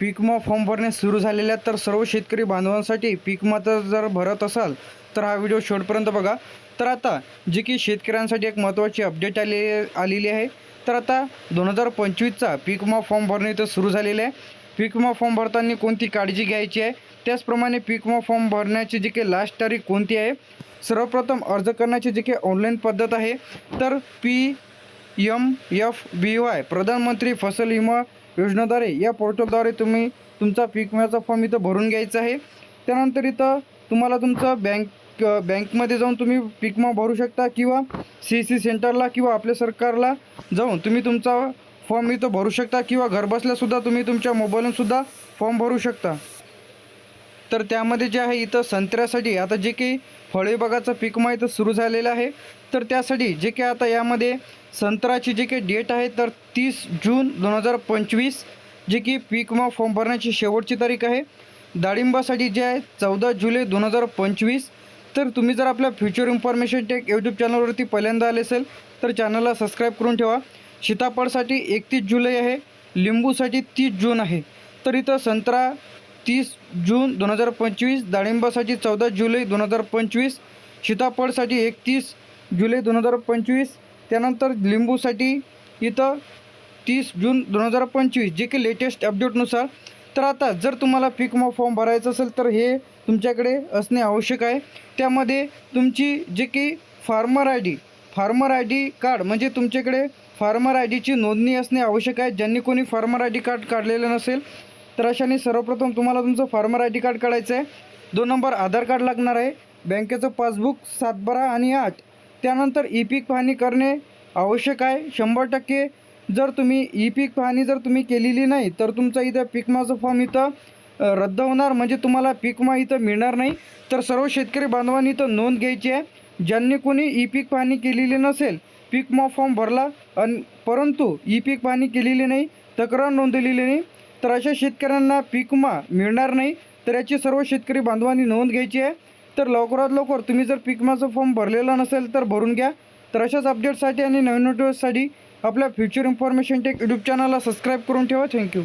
पीकमा form भरणे सुरू झालेले तर सर्व शेतकरी बांधवांसाठी पीक जर भरत असाल तर हा व्हिडिओ शेवटपर्यंत बघा. तर आता जी की शेतकऱ्यांसाठी एक महत्त्वाची अपडेट आले आलेली आहे. तर आता दोन हजार पंचवीसचा पीक फॉर्म भरणे इथं सुरू झालेले आहे. पीक विमा फॉर्म भरताना कोणती काळजी घ्यायची आहे? त्याचप्रमाणे पीक फॉर्म भरण्याची जी काही लास्ट तारीख कोणती आहे? सर्वप्रथम अर्ज करण्याची जी काही ऑनलाईन पद्धत आहे. तर P M F B Y प्रधानमंत्री फसल विमा योजनेद्वारे या पोर्टलद्वारे तुम्ही तुमचा पीक विम्याचा फॉर्म इथं भरून घ्यायचा आहे. त्यानंतर इथं तुम्हाला तुमचं बँक बँकमध्ये जाऊन तुम्ही पीक विमा भरू शकता किंवा सी सी सेंटरला किंवा आपल्या सरकारला जाऊन तुम्ही तुमचा फॉर्म इथं भरू शकता किंवा घरबसल्यासुद्धा तुम्ही तुमच्या मोबाईलूनसुद्धा फॉर्म भरू शकता. तर त्यामध्ये जे आहे इथं संत्र्यासाठी आता जे काही फळविभागाचं पीक विमा इथं सुरू झालेलं आहे. तर त्यासाठी जे काही आता यामध्ये संत्र्याची जे काही डेट आहे तर तीस जून दोन हजार पंचवीस जे की पीक विमा फॉर्म भरण्याची शेवटची तारीख आहे. डाळिंबासाठी जे आहे चौदा जुलै दोन हजार पंचवीस. तर तुम्ही जर आपल्या फ्युचर इन्फॉर्मेशन टेक यूट्यूब चॅनलवरती पहिल्यांदा आले असेल तर चॅनलला सबस्क्राईब करून ठेवा. सीताफळसाठी एकतीस जुलै आहे. लिंबूसाठी तीस जून आहे. तर इथं संत्रा तीस जून दोन हजार पंचवीस डाळिंबासाठी चौदा जुलै दोन हजार पंचवीस सीताफळसाठी एकतीस जुलै दोन हजार पंचवीस त्यानंतर लिंबूसाठी इथं तीस जून दोन हजार पंचवीस जे की लेटेस्ट अपडेटनुसार तर आता जर तुम्हाला पीक विमा फॉर्म भरायचा असेल तर हे तुमच्याकडे असणे आवश्यक आहे. त्यामध्ये तुमची जे की farmer I D farmer I D card म्हणजे तुमच्याकडे फार्मर आय डीची नोंदणी असणे आवश्यक आहे. ज्यांनी कोणी फार्मर आय डी कार्ड काढलेलं नसेल तर अशाने सर्वप्रथम तुम्हाला तुमचं फार्मर आय डी कार्ड काढायचं आहे. दोन नंबर आधार कार्ड लागणार आहे. बँकेचं पासबुक सातबारा आणि आठ. त्यानंतर ई पीक पाहणी करणे आवश्यक आहे. शंभर टक्के जर तुम्ही ई पीक पाहणी जर तुम्ही केलेली नाही तर तुमचा इथं पीकमाचं फॉर्म इथं रद्द होणार. म्हणजे तुम्हाला पीकमा इथं मिळणार नाही. तर सर्व शेतकरी बांधवांनी इथं नोंद घ्यायची आहे. ज्यांनी कोणी ई पीक पाहणी केलेली नसेल पीकमा फॉर्म भरला अन परंतु ई पीक पाहणी केलेली नाही तक्रार नोंदवलेली नाही तर अशा शेतकऱ्यांना पीक विमा मिळणार नाही तर याची सर्व शेतकरी बांधवांनी नोंद घ्यायची आहे. तर लवकरात लवकर तुम्ही जर पीक विमाचा फॉर्म भरलेला नसेल तर भरून घ्या. तर अशाच अपडेटसाठी आणि नवीन व्हिडिओसाठी आपल्या फ्युचर इन्फॉर्मेशन टेक यूट्यूब चॅनलला सबस्क्राईब करून ठेवा. Thank you